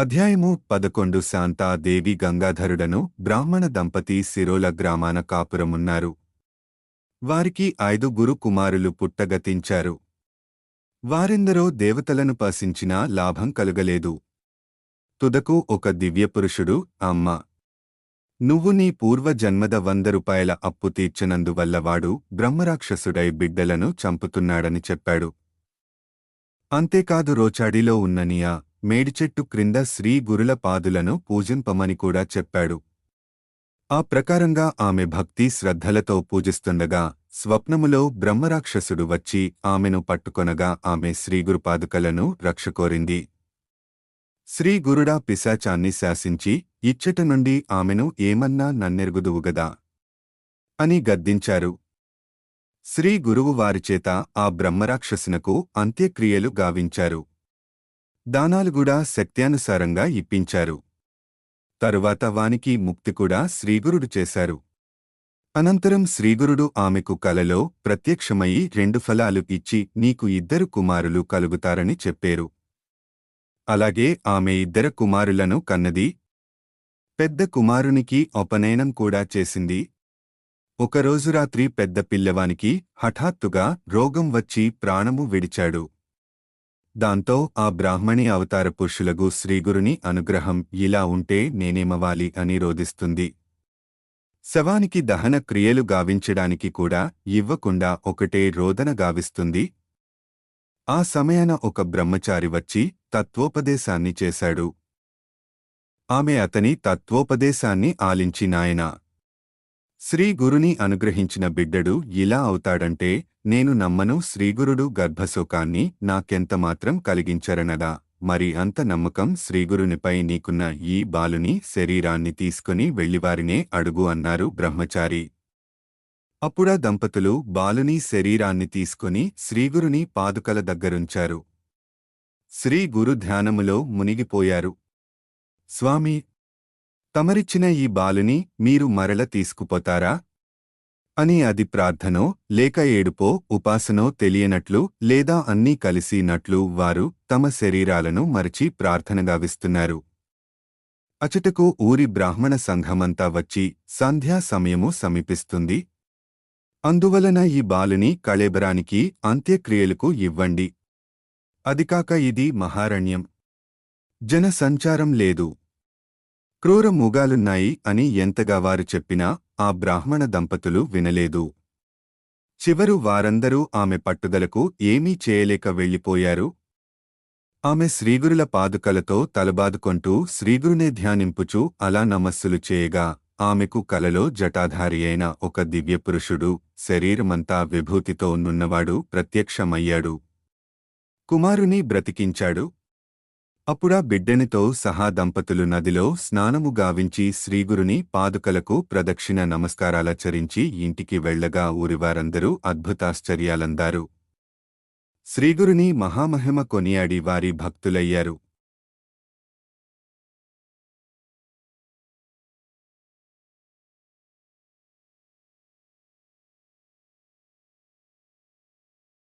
అధ్యాయము పదకొండు శాంతా దేవి గంగాధరుడను బ్రాహ్మణ దంపతి సిరోల గ్రామాన కాపురమున్నారు. వారికి ఐదుగురు కుమారులు పుట్టగతించారు. వారెందరో దేవతలను పసించినా లాభం కలుగలేదు. తుదకు ఒక దివ్యపురుషుడు అమ్మ! నువ్వు నీ పూర్వజన్మద వంద రూపాయల అప్పు తీర్చినందువల్ల వాడు బ్రహ్మరాక్షసుడై బిడ్డలను చంపుతున్నాడని చెప్పాడు. అంతేకాదు రోచాడిలో ఉన్ననియా మేడిచెట్టు క్రింద శ్రీ గురుల పాదులను పూజింపమని కూడా చెప్పాడు. ఆ ప్రకారంగా ఆమె భక్తి శ్రద్ధలతో పూజిస్తుండగా స్వప్నములో బ్రహ్మరాక్షసుడు వచ్చి ఆమెను పట్టుకొనగా ఆమె శ్రీగురుపాదుకలను రక్షకోరింది. శ్రీగురుడా పిశాచాన్ని శాసించి ఇచ్చట నుండి ఆమెను ఏమన్నా నన్నెరుగుదువుగదా? అని గద్దించారు. శ్రీ గురువు వారిచేత ఆ బ్రహ్మరాక్షసునకు అంత్యక్రియలు గావించారు. దానాలుగూడా శక్త్యానుసారంగా ఇప్పించారు. తరువాత వానికి ముక్తి కూడా శ్రీగురుడు చేశారు. అనంతరం శ్రీగురుడు ఆమెకు కలలో ప్రత్యక్షమయి రెండు ఫలాలు ఇచ్చి నీకు ఇద్దరు కుమారులు కలుగుతారని చెప్పారు. అలాగే ఆమె ఇద్దర కుమారులను కన్నది. పెద్ద కుమారునికి ఉపనయనం కూడా చేసింది. ఒకరోజు రాత్రి పెద్ద పిల్లవానికి హఠాత్తుగా రోగం వచ్చి ప్రాణము విడిచాడు. దాంతో ఆ బ్రాహ్మణి అవతార పురుషులకు శ్రీగురుని అనుగ్రహం ఇలా ఉంటే నేనేమవాలి అని రోదిస్తుంది శవానికి దహన క్రియలు గావించడానికి కూడా ఇవ్వకుండా ఒకటే రోదన గావిస్తుంది. ఆ సమయాన ఒక బ్రహ్మచారి వచ్చి తత్వోపదేశాన్ని చేశాడు. ఆమె అతని తత్వోపదేశాన్ని ఆలించి నాయనా శ్రీగురుని అనుగ్రహించిన బిడ్డడు ఇలా అవుతాడంటే నేను నమ్మను శ్రీగురుడు గర్భశోకాన్ని నాకెంతమాత్రం కలిగించరనదా? మరి అంత నమ్మకం శ్రీగురునిపై నీకున్న ఈ బాలుని శరీరాన్ని తీసుకుని వెళ్ళివారినే అడుగు అన్నారు బ్రహ్మచారి. అప్పుడా దంపతులు బాలుని శరీరాన్ని తీసుకుని శ్రీగురుని పాదుకల దగ్గరుంచారు. శ్రీగురు ధ్యానములో మునిగిపోయారు. స్వామి తమరిచ్చిన ఈ బాలుని మీరు మరల తీసుకుపోతారా? అని అది ప్రార్థనో లేక ఏడుపో ఉపాసనో తెలియనట్లు లేదా అన్నీ కలిసినట్లు వారు తమ శరీరాలను మరచి ప్రార్థనగావిస్తున్నారు అచటకు ఊరి బ్రాహ్మణ సంఘమంతా వచ్చి సంధ్యా సమయము సమీపిస్తుంది. అందువలన ఈ బాలుని కళేబరానికి అంత్యక్రియలకు ఇవ్వండి. అదికాక ఇది మహారణ్యం. జన సంచారం లేదు. క్రూర మూగాలున్నాయి అని ఎంతగా వారు చెప్పినా ఆ బ్రాహ్మణ దంపతులు వినలేదు. చివరు వారందరూ ఆమె పట్టుదలకు ఏమీ చేయలేక వెళ్ళిపోయారు. ఆమె శ్రీగురుల పాదుకలతో తలబాదుకొంటూ శ్రీగురునే ధ్యానింపుచూ అలా నమస్సులు చేయగా ఆమెకు కలలో జటాధారి అయిన ఒక దివ్యపురుషుడు శరీరమంతా విభూతితో నున్నవాడు ప్రత్యక్షమయ్యాడు. కుమారుని బ్రతికించాడు. అప్పుడా బిడ్డనితో సహా దంపతులు నదిలో స్నానము గావించి శ్రీగురుని పాదుకలకు ప్రదక్షిణ నమస్కారాలచరించి ఇంటికి వెళ్ళగా ఊరివారందరూ అద్భుతాశ్చర్యాలందారు. శ్రీగురుని మహామహిమ కొనియాడి వారి భక్తులయ్యారు.